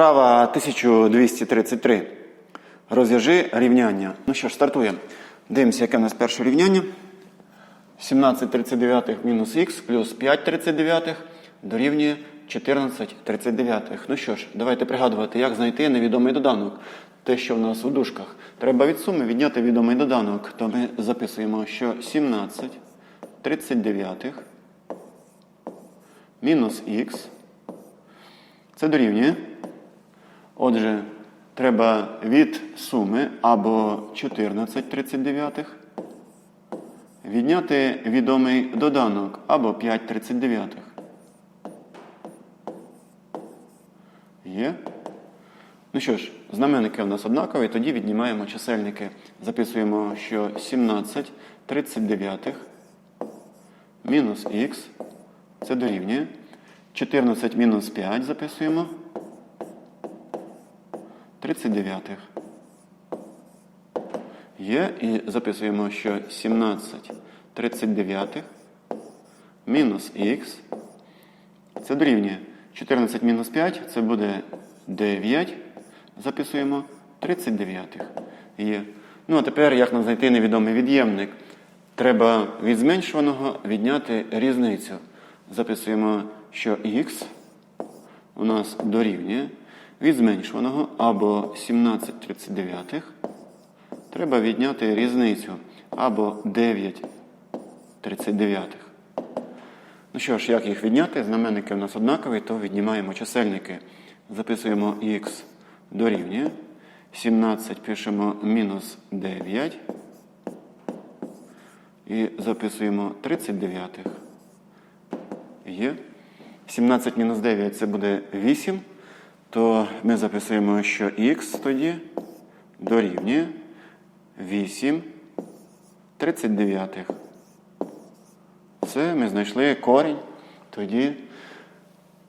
Вправа 1233. Розв'яжи рівняння. Ну що ж, стартуємо. Дивимося, яке у нас перше рівняння. 17 39 мінус х плюс 5 39 дорівнює 14 39. Ну що ж, давайте пригадувати, як знайти невідомий доданок. Те, що в нас у дужках. Треба від суми відняти відомий доданок. То ми записуємо, що 17 39 мінус х це дорівнює. Отже, треба від суми або 14 39 відняти відомий доданок або 5 39. Є? Ну що ж, знаменники у нас однакові, тоді віднімаємо чисельники. Записуємо, що 17 39 мінус х це дорівнює. 14 мінус 5 записуємо. 39. Є і записуємо, що 17 39 мінус х це дорівнює 14 мінус 5 це буде 9. Записуємо 39. Є. Ну а тепер як нам знайти невідомий від'ємник? Треба від зменшуваного відняти різницю. Записуємо, що х у нас дорівнює від зменшуваного або 17 39 треба відняти різницю або 9 39. Ну що ж, як їх відняти? Знаменники у нас однакові, то віднімаємо чисельники. Записуємо х дорівнює. 17 пишемо мінус 9. І записуємо 39. Є. 17 мінус 9 це буде 8. То ми записуємо, що х тоді дорівнює 8 39. Це ми знайшли корінь. Тоді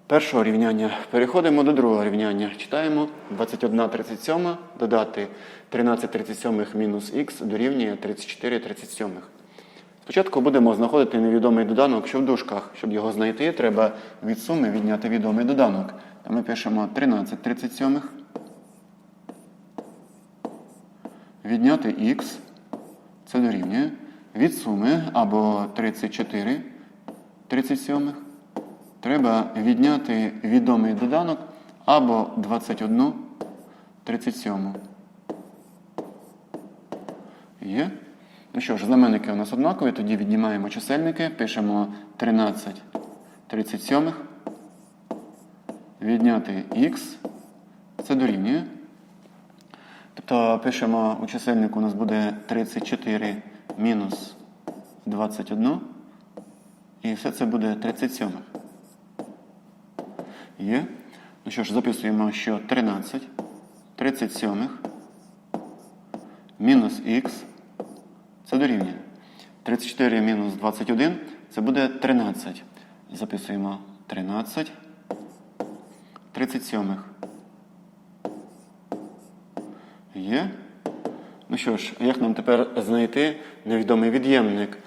першого рівняння. Переходимо до другого рівняння. Читаємо 21 37 додати 13 37 мінус х дорівнює 34 37. Спочатку будемо знаходити невідомий доданок, що в дужках. Щоб його знайти, треба від суми відняти відомий доданок. Ми пишемо 13 37. Відняти х. Це дорівнює. Від суми або 34 37. Треба відняти відомий доданок або 21 37. Є? Ну що ж, знаменники у нас однакові, тоді віднімаємо чисельники, пишемо 13 37. Відняти х. Це дорівнює. Тобто пишемо у чисельнику у нас буде 34 мінус 21. І все це буде 37. Є. Ну що ж, записуємо, що 13 37 мінус х це дорівнює. 34 мінус 21 це буде 13. Записуємо 13 37. Є. Ну що ж, як нам тепер знайти невідомий від'ємник?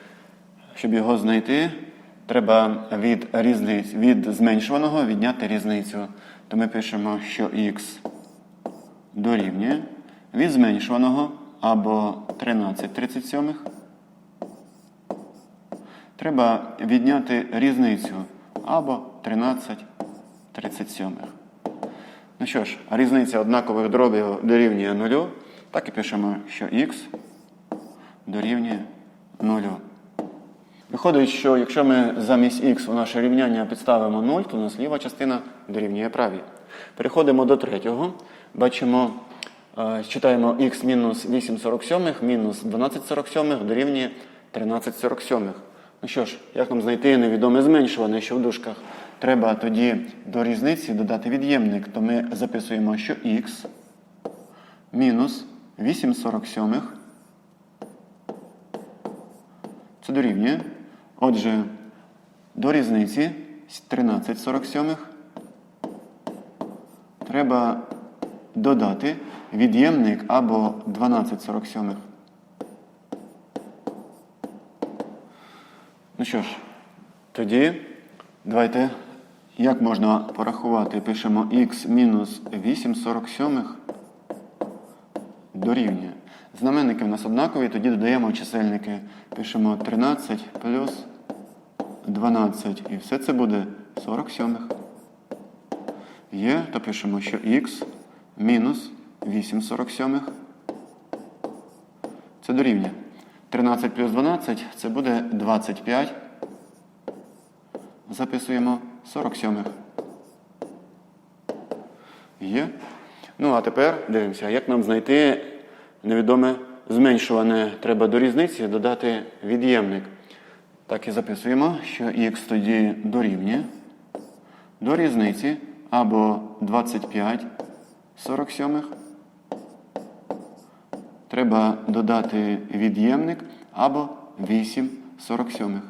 Щоб його знайти, треба від різниць, від зменшуваного відняти різницю. То ми пишемо, що х дорівнює від зменшуваного або 13 37. Треба відняти різницю або 13 37. Ну що ж, різниця однакових дробів дорівнює 0. Так і пишемо, що х дорівнює 0. Виходить, що якщо ми замість х у наше рівняння підставимо 0, то у нас ліва частина дорівнює правій. Переходимо до третього. Бачимо, е, читаємо х мінус 8,47 мінус 12,47 дорівнює 13,47. Ну що ж, як нам знайти невідоме зменшуване, що в дужках? Треба тоді до різниці додати від'ємник, то ми записуємо, що х мінус 8,47 це дорівнює. Отже, до різниці 13,47 треба додати від'ємник або 12,47. Ну що ж, тоді давайте Як можна порахувати? Пишемо х мінус 8 47 дорівнює. Знаменники в нас однакові, тоді додаємо чисельники. Пишемо 13 плюс 12. І все це буде 47. Є, то пишемо, що х мінус 8 47. Це дорівнює. 13 плюс 12 це буде 25. Записуємо 47. Є. Ну, а тепер дивимося, як нам знайти невідоме зменшуване. Треба до різниці додати від'ємник. Так і записуємо, що х тоді дорівнює до різниці або 25 47. Треба додати від'ємник або 8 47.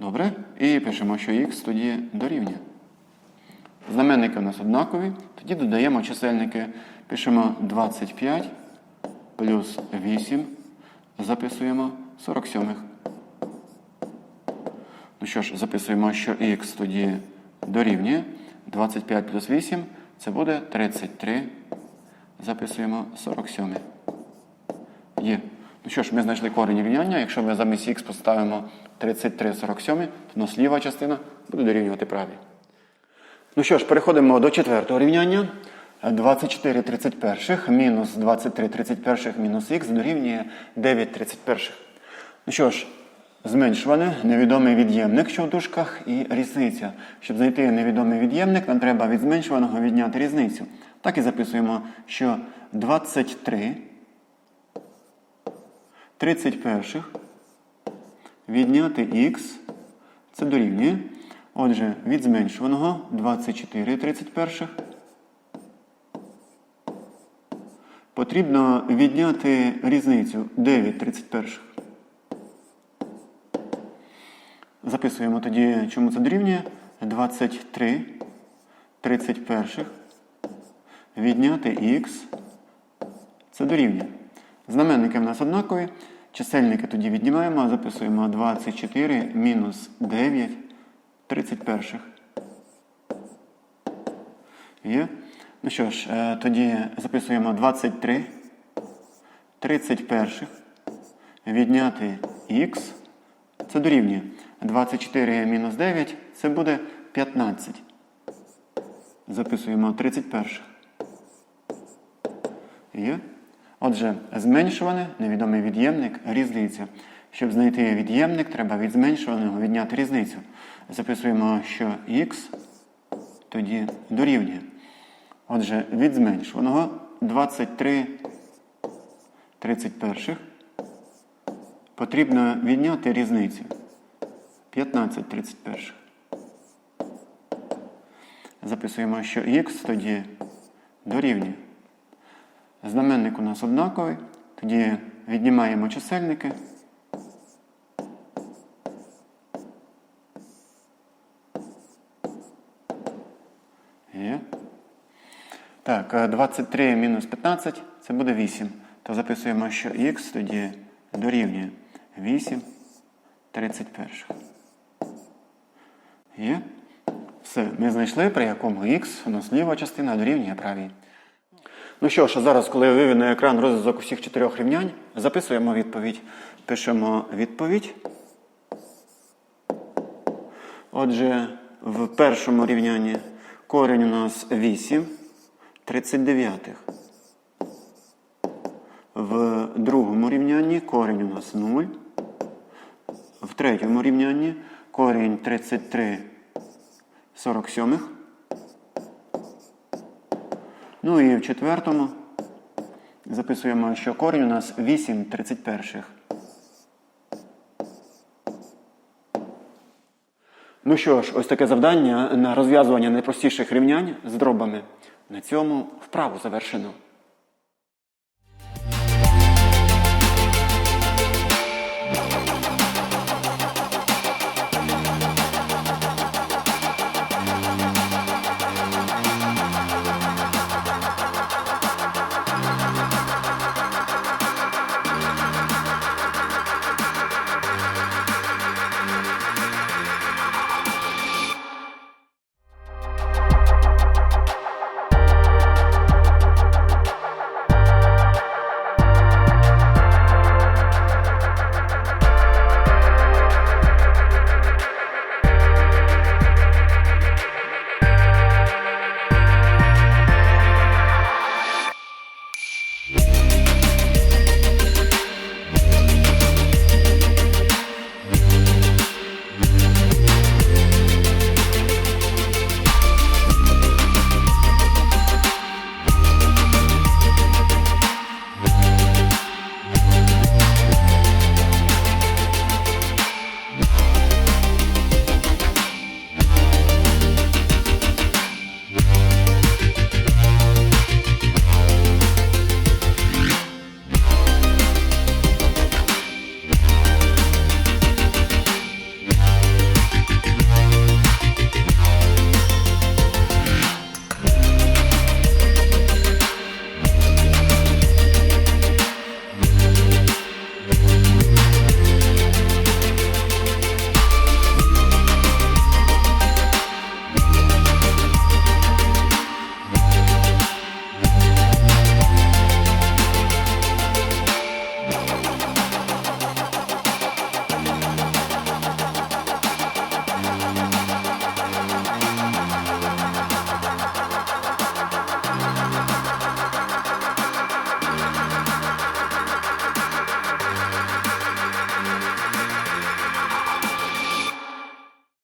Добре. І пишемо, що х тоді дорівнює. Знаменники у нас однакові. Тоді додаємо чисельники. Пишемо 25 плюс 8. Записуємо 47. Ну що ж, записуємо, що х тоді дорівнює. 25 плюс 8 це буде 33. Записуємо 47. Є. Ну що ж, ми знайшли корінь рівняння. Якщо ми замість х поставимо 33 47, то у нас ліва частина буде дорівнювати правій. Ну що ж, переходимо до четвертого рівняння. 24 31 мінус 23 31 мінус х дорівнює 9 31. Ну що ж, зменшуване, невідомий від'ємник, що в дужках, і різниця. Щоб знайти невідомий від'ємник, нам треба від зменшуваного відняти різницю. Так і записуємо, що 23 31 відняти х це дорівнює. Отже, від зменшуваного 24 31 потрібно відняти різницю 9 31. Записуємо тоді, чому це дорівнює. 23 31 відняти х це дорівнює. Знаменники в нас однакові. Чисельники тоді віднімаємо, записуємо 24 мінус 9 31. Є? Ну що ж, е, тоді записуємо 23 31 відняти х. Це дорівнює. 24 мінус 9 це буде 15. Записуємо 31. Є? Отже, зменшуване, невідомий від'ємник, різниця. Щоб знайти від'ємник, треба від зменшуваного відняти різницю. Записуємо, що х тоді дорівнює. Отже, від зменшуваного 23 31 потрібно відняти різницю. 15 31. Записуємо, що х тоді дорівнює. Знаменник у нас однаковий. Тоді віднімаємо чисельники. Є. Так, е, 23 мінус 15 це буде 8. То записуємо, що х тоді дорівнює 8 31. Є. Все, ми знайшли, при якому х у нас ліва частина дорівнює правій. Ну що ж, а зараз, коли я вивів на екран розв'язок усіх чотирьох рівнянь, записуємо відповідь. Пишемо відповідь. Отже, в першому рівнянні корінь у нас 8 39. В другому рівнянні корінь у нас 0. В третьому рівнянні корінь 33 47. Ну і в четвертому записуємо, що корінь у нас 8 31. Ну що ж, ось таке завдання на розв'язування найпростіших рівнянь з дробами. На цьому вправу завершено.